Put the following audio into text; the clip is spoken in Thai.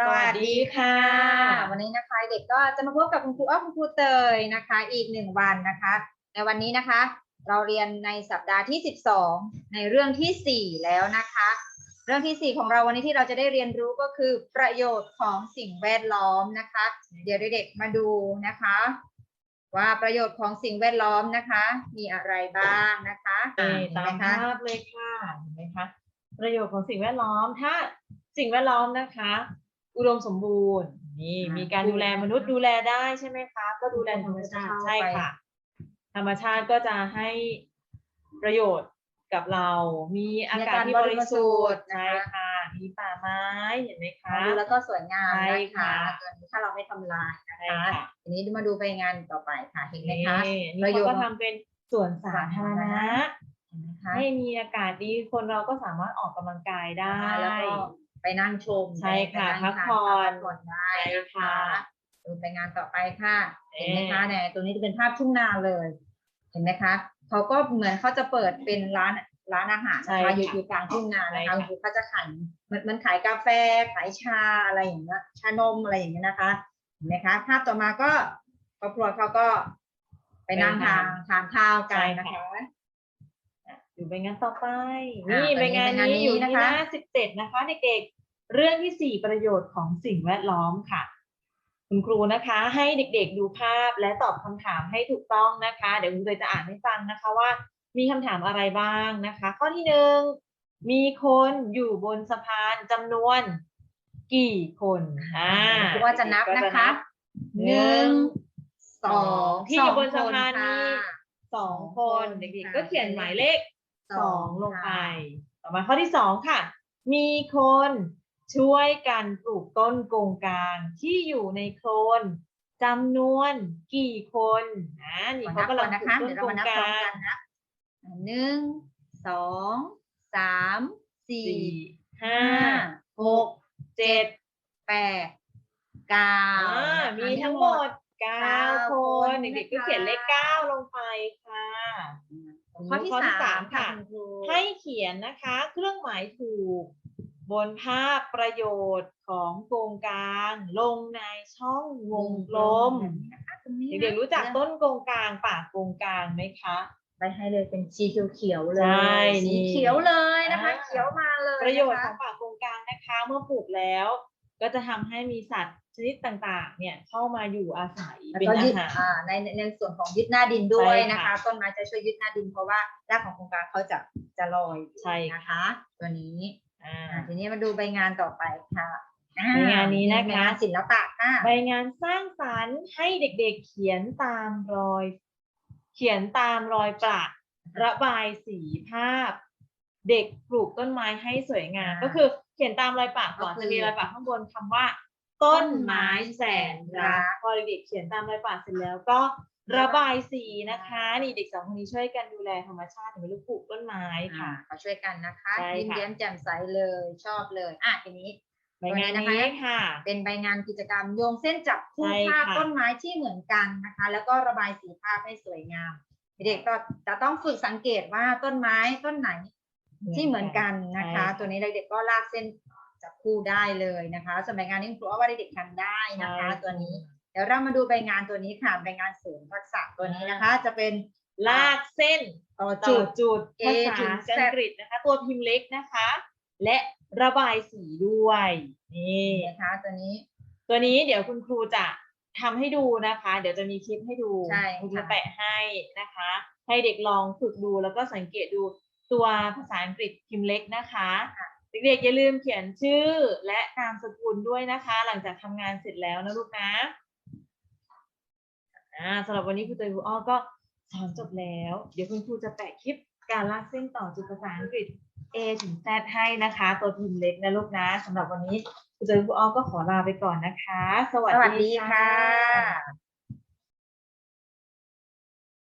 สวัสดีค่ะ วันนี้นะคะเด็กก็จะมาพบกับคุณครูอ้อมคุณครูเตยนะคะ อีกหนึ่งวันนะคะ ในวันนี้นะคะ เราเรียนในสัปดาห์ที่ 12 ในเรื่องที่ 4 แล้วนะคะ เรื่องที่ 4 ของเราวันนี้ที่เราจะได้เรียนรู้ก็คือประโยชน์ของสิ่งแวดล้อมนะคะ เดี๋ยวเด็กๆมาดูนะคะ ว่าประโยชน์ของสิ่งแวดล้อมนะคะ มีอะไรบ้างนะคะนี่เห็นตาไหมมคะภาพเลยค่ะเห็นไหมคะประโยชน์ของสิ่งแวดล้อมถ้าสิ่งแวดล้อมนะคะ อุดมสมบูรณ์นี่อ่ามีมีการดูแลมนุษย์ดูแลได้ใช่ไหมคะก็ดูแลธรรมชาติเข้าไปใช่ค่ะ ธรรมชาติก็จะให้ประโยชน์กับเรา มีอากาศที่บริสุทธิ์ใช่ค่ะมีป่าไม้เห็นไหมคะดูแล้วก็สวยงามใช่นะคะค่ะตัวนี้ถ้าเราไม่ทำลายนะใช่คะค่ะทีนี้มาดูไปงานต่อไปค่ะเห็นไหมคะนี่ปนี่ระโยเขาชน์ก็ทำเป็นสวนสาธารณะเห็นไหมคะให้มีอากาศดีคนเราก็สามารถออกกำลังกายได้แล้วก็ ไปนั่งชมใช่ค่ะไปนั่งพักผ่อนพักผ่อนได้ใช่นะค่ะคะดูไปงานต่อไปค่ะเอ๊ะเห็นไหมคะเนี่ยตัวนี้จะเป็นภาพทุ่งนาเลย เห็นไหมคะเขาก็เหมือนเขาจะเปิดเป็นร้านร้านอาหารใช่นะคะค่ะอยู่อยู่กลางทุ่งนาใช่นะคะค่ะคือเขาจะขายเหมือนเหมันขายกาแฟขายชาอะไรอย่างเงี้ยชานมอะไรอย่างเงี้ยนะคะเห็นไหมคะภาพต่อมาก็ครอบครัวเขาก็ไปนั่งทานทานข้าวกันนะคะ อยู่ไปงานต่อไปอ่านี่ตอนนี้ไปงานไปงานนี้นี้อยู่ที่นะคะหน้าสิบเจ็ดนะคะเด็กๆเรื่องที่สี่ประโยชน์ของสิ่งแวดล้อมค่ะ คุณครูนะคะ ให้เด็กๆดูภาพและตอบคำถามให้ถูกต้องนะคะ เดี๋ยวคุณครูจะอ่านให้ฟังนะคะว่า มีคำถามอะไรบ้างนะคะ ข้อที่หนึ่งมีคนอยู่บนสะพานจำนวน กี่คนอ่าครูว่าจะนับก็นะคะหนึ่งสองที่อยู่บนสะพานสองมีค่ะสองคนสองคนเด็กค่ะๆก็เขียนหมายเลข สสอองงลงไปค่ะต่อมาข้อที่สองค่ะ มีคนช่วยกันปลูกต้นโกงกลางที่อยู่ในโคลนจำนวนกี่คนนะนี่เขากำลังนะปลูคะกต้เดี๋นยวเราโกมางนับกพร้อมลางกันนะหนึ่งสองสามสี่สี่ห้าห้าหกเจ็ดแปดเก้าอ่านะคะมีทั้งหมดเก้าเก้าคคนนเด็กๆก็นะคะเขียนเลขเก้าลงไปค่ะ ข้อที่ข้อที่สาสามมค่ะค่ะคุณครูให้เขียนนะคะ เครื่องหมายถูก บนภาพประโยชน์ของโกงกลางลงในช่องวงกลมนะคะตรงนี้นะเด็กๆรู้จักต้นโกงกลางป่าโกงกลางไหมคะไปให้เลยเป็นสีเขียวๆเลใช่ยนี่สีเขียวเลยนะคะอ่าเขียวมาเลยประโยชน์นของป่าโกงกลางนะคะ เมื่อปลูกแล้ว ก็จะทำให้มีสัตว์ชนิดต่างๆ เนี่ยเข้ามาอยู่อาศัยแล้วเป็นก็อายึดหารอ่าในในในส่วนของยึดหน้าดินด้วยใช่ค่ะนะคะ ต้นไม้จะช่วยยึดหน้าดินเพราะว่ารากของโครงการเขาจะจะลอยอยู่ใช่ค่ะนะคะ ตัวนี้อ่าอ่าทีนี้มาดูใบงานต่อไปค่ะอ่ใบงานนี้นะคะใบงานศิลปะค่ะใบงานสร้างสรรค์ให้เด็กๆเขียนตามรอย เขียนตามรอยประระบายสีภาพ เด็กปลูกต้นไม้ให้สวยงามอ่าก็คือเขียนตามรอยปากก่อนก็คือ จะมีรอยปากข้างบนคำว่า ต้นไม้แสนรักพอเด็กๆเขียนตามรอยปากเสร็จแล้วก็ระบายสีนะคะ นี่เด็กสองคนนี้ช่วยกันดูแลธรรมชาติถึงลูกปลูกต้นไม้อ่าค่ะเขาช่วยกันนะคะใช่ยิ้มค่ะแย้มแจ่มใสเลยชอบเลยอะทีนี้ใบงานตัวนี้นี้นะคะค่ะ เป็นใบงานกิจกรรมโยงเส้นจับคู่ใช่ภาพค่ะ ต้นไม้ที่เหมือนกันนะคะ แล้วก็ระบายสีภาพให้สวยงาม เด็กๆก็จะต้องฝึกสังเกตว่าต้นไม้ต้นไหน ที่เหมือนกันนะคะใช่ตัวนี้เด็กๆก็ลากเส้นจับคู่ได้เลยนะคะสมัยงานนี้คุณครูว่าเด็กๆทำได้นะคะใช่ตัวนี้เดี๋ยวเรามาดูใบงานตัวนี้ค่ะใบงานเสริมทักษะตัวนี้นะคะ จะเป็นลากเส้นต่อจุจุดดจุด A ภาถึษาง Z อังกฤษนะคะ ตัวพิมพ์เล็กนะคะ และระบายสีด้วยนี่นะคะตัวนี้ ตัวนี้เดี๋ยวคุณครูจะทำให้ดูนะคะ เดี๋ยวจะมีคลิปให้ดูใช่ครูจะค่ะแปะให้นะคะ ให้เด็กลองฝึกดูแล้วก็สังเกตดู ตัวภาษาอังกฤษพิมพ์เล็กนะคะเด็กๆอย่าลืมเขียนชื่อและนามสกุลด้วยนะคะ หลังจากทำงานเสร็จแล้วนะลูกนะอ่าสำหรับวันนี้ครูเตยครูอ้อก็สอนจบแล้ว เดี๋ยวคุณครูจะแปะคลิปการลากเส้นต่อจุดภาษาอังกฤษ A ถึง Z ให้นะคะ ตัวพิมพ์เล็กนะลูกนะสำหรับวันนี้ครูเตยครูอ้อก็ขอลาไปก่อนนะคะ สวัสสวัสดีดีค่ะค่ะ